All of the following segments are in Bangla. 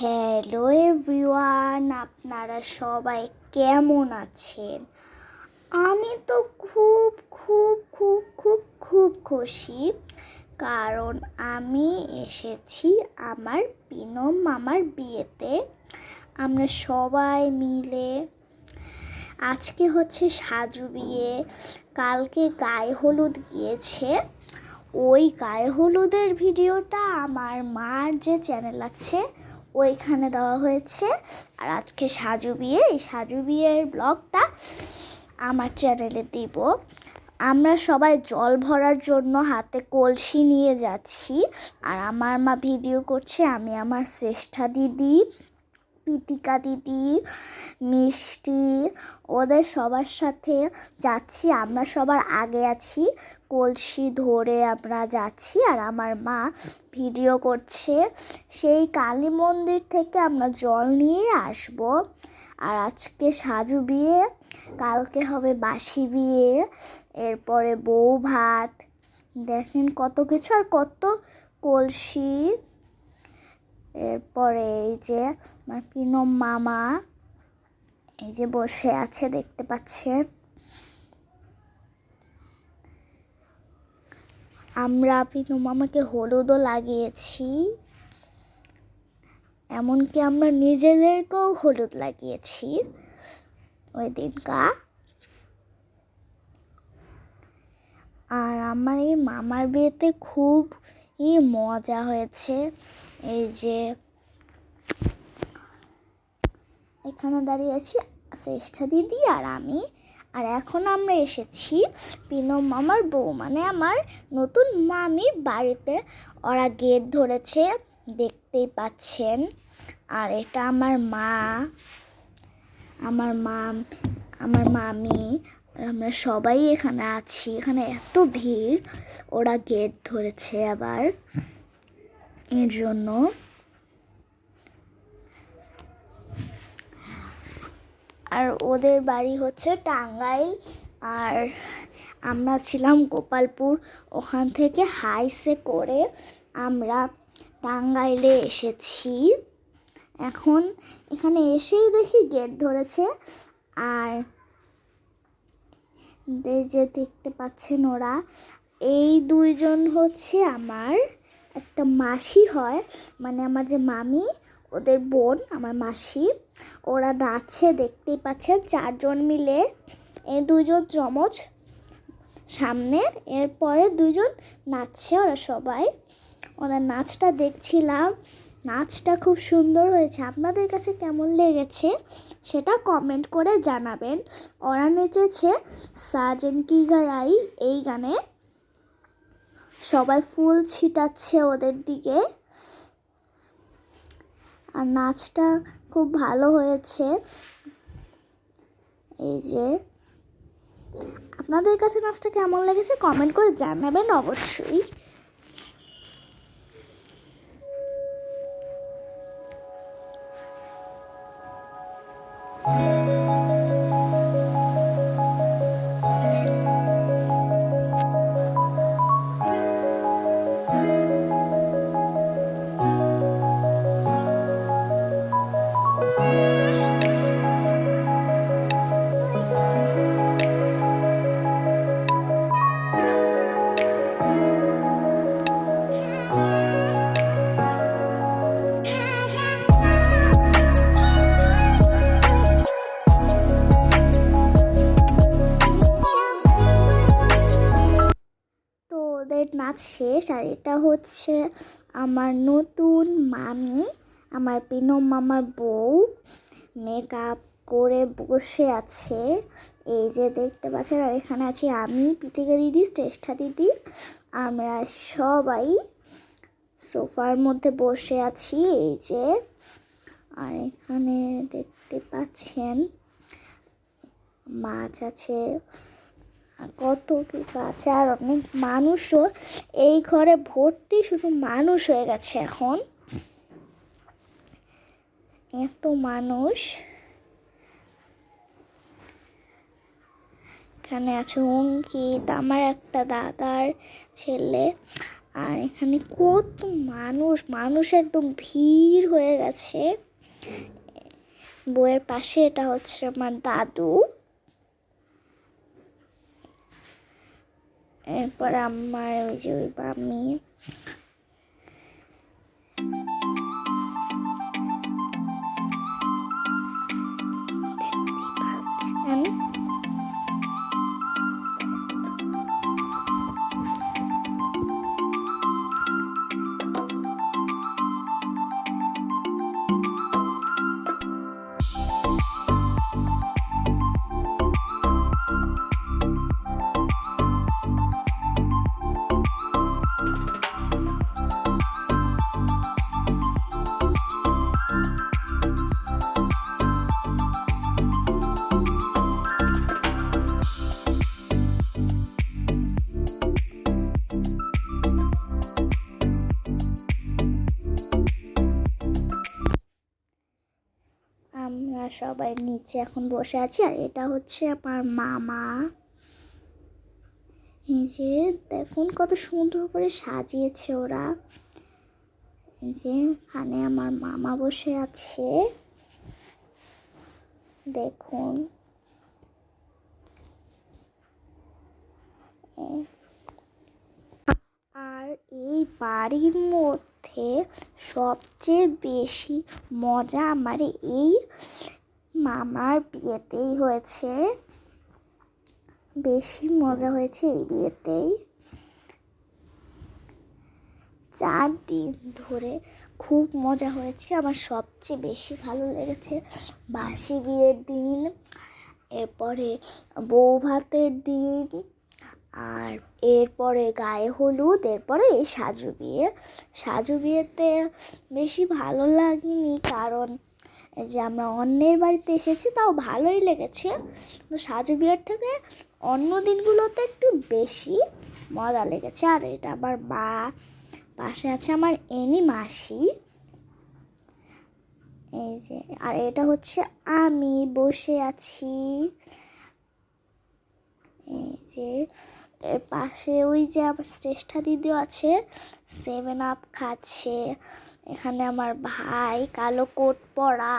হ্যালো এভরিওয়ান আপনারা সবাই কেমন আছেন? আমি তো খুব খুব খুব খুব খুব খুশি, কারণ আমি এসেছি আমার পিনম মামার বিয়েতে। আমরা সবাই মিলে আজকে হচ্ছে সাজু বিয়ে, কালকে গায়ে হলুদ গিয়েছে। ওই গায়ে হলুদের ভিডিওটা আমার মার যে চ্যানেল আছে ওইখানে দেওয়া হয়েছে। আর আজকে সাজু বিয়ে, এই সাজু বিয়ের ব্লগটা আমার চ্যানেলে দিব। আমরা সবাই জল ভরার জন্য হাতে কলসি নিয়ে যাচ্ছি। আর আমার মা ভিডিও করছে, আমি আমার শ্রেষ্ঠা দিদি, পিতিকা দিদি, মিষ্টি, ওদের সবার সাথে যাচ্ছি। আমরা সবার আগে আছি। কলসি ধরে আমরা যাচ্ছি আর আমার মা ভিডিও করছে। সেই কালী মন্দির থেকে আমরা জল নিয়ে আসব। আর আজকে সাজু বিয়ে, কালকে হবে বাসি বিয়ে, এরপরে বউ ভাত। দেখেন কত কিছু আর কত কলসি। এরপরে এই যে আমার পিনম মামা, এই যে বসে আছে দেখতে পাচ্ছেন। আমরা পিনম মামাকে হলুদও লাগিয়েছি। এমনকি আমরা নিজেদেরকেও হলুদ লাগিয়েছি। ওই দিনকা। আর আমার এই মামার বিয়েতে খুব ই মজা হয়েছে। এই যে এখানে দাঁড়িয়ে আছি শ্রেষ্ঠা দিদি আর আমি। আর এখন আমরা এসেছি পিনম মামার বউ মানে আমার নতুন মামির বাড়িতে। ওরা গেট ধরেছে, দেখতেই পাচ্ছেন। আর এটা আমার মা আমার মা আমার মামি। আমরা সবাই এখানে আছি, এখানে এত ভিড়। ওরা গেট ধরেছে আবার। এর জন্য আর ওদের বাড়ি হচ্ছে টাঙ্গাইল। আর আমরা ছিলাম গোপালপুর। ওখান থেকে হাইসে করে আমরা টাঙ্গাইলে এসেছি। এখন এখানে এসেই দেখি গেট ধরেছে। আর যে দেখতে পাচ্ছেন ওরা, এই দুইজন হচ্ছে আমার একটা মাসি হয়। মানে আমার যে মামি ওদের বোন, আমার মাসি, ওরা নাচছে, দেখতেই পাচ্ছেন, চারজন মিলে এই দুজন চমচ সামনে এরপরে দুজন নাচছে ওরা সবাই। ওদের নাচটা দেখছিলাম, নাচটা খুব সুন্দর হয়েছে। আপনাদের কাছে কেমন লেগেছে সেটা কমেন্ট করে জানাবেন। ওরা নেচেছে সাজেন কি গারাই এই গানে। সবাই ফুল ছিটাচ্ছে ওদের দিকে। আর নাচটা খুব ভালো হয়েছে। এই যে, আপনাদের কাছে নাচটা কেমন লেগেছে কমেন্ট করে জানাবেন অবশ্যই। নাচ শেষ, আর এটা হচ্ছে আমার নতুন মামি, আমার পিনম মামার বউ মেকআপ করে বসে আছে। এই যে দেখতে পাচ্ছেন, আর এখানে আছি আমি পিতিকা দিদি, শ্রেষ্ঠা দিদি, আমরা সবাই সোফার মধ্যে বসে আছি, এই যে। আর এখানে দেখতে পাচ্ছেন, মাছ আছে আর কত কিছু আছে আর অনেক মানুষও এই ঘরে ভর্তি, শুধু মানুষ হয়ে গেছে এখন। এত মানুষ। এখানে আছে অঙ্কিত, আমার একটা দাদার ছেলে। আর এখানে কত মানুষ মানুষ একদম ভিড় হয়ে গেছে। বইয়ের পাশে এটা হচ্ছে আমার দাদু। এরপর আমার ওই যে ওই বা আমি আমরা সবাই নিচে এখন বসে আছি, আর এটা হচ্ছে আমার মামা। এই যে দেখুন কত সুন্দর করে সাজিয়েছে ওরা। এই যে এখানে আমার মামা বসে আছে। দেখুন। আর এই বাড়ির মধ্যে সবচেয়ে বেশি মজা আমার এই মামার বিয়েতেই হয়েছে। বেশি মজা হয়েছে এই বিয়েতেই। চার দিন ধরে খুব মজা হয়েছে। আমার সবচেয়ে বেশি ভালো লেগেছে বাসি বিয়ের দিন, এরপরে বউ ভাতের দিন, আর এরপরে গায়ে হলুদ, এরপরে এই সাজু বিয়ে। সাজু বিয়েতে বেশি ভালো লাগেনি কারণ যে আমরা অন্যের বাড়িতে এসেছি, তাও ভালোই লেগেছে। তো সাজু বিয়ের থেকে অন্য দিনগুলোতে একটু বেশি মজা লেগেছে। আর এটা আমার মা, পাশে আছে আমার এনি মাসি। এই যে, আর এটা হচ্ছে আমি বসে আছি। এই যে, এর পাশে ওই যে আমার শ্রেষ্ঠা দিদিও আছে, সেভেন আপ খাচ্ছে। এখানে আমার ভাই, কালো কোট পরা,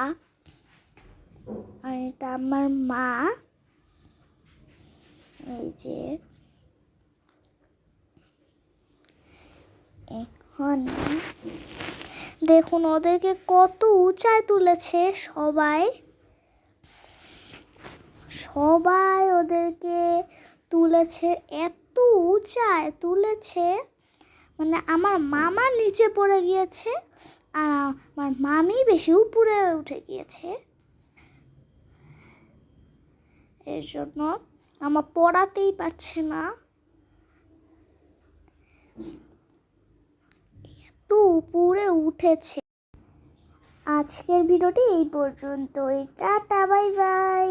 আর এটা আমার মা। এই যে। এখন দেখুন, ওদেরকে কত উঁচায় তুলেছে সবাই। সবাই ওদেরকে তুলেছে, এত উঁচায় তুলেছে। মানে আমার মামা নিচে পড়ে গিয়েছে, আর আমার মামি বেশি উপরে উঠে গিয়েছে। এর জন্য আমার পড়াতেই পারছে না। এত উপরে উঠেছে। আজকের ভিডিওটি এই পর্যন্তই। Tata, bye bye.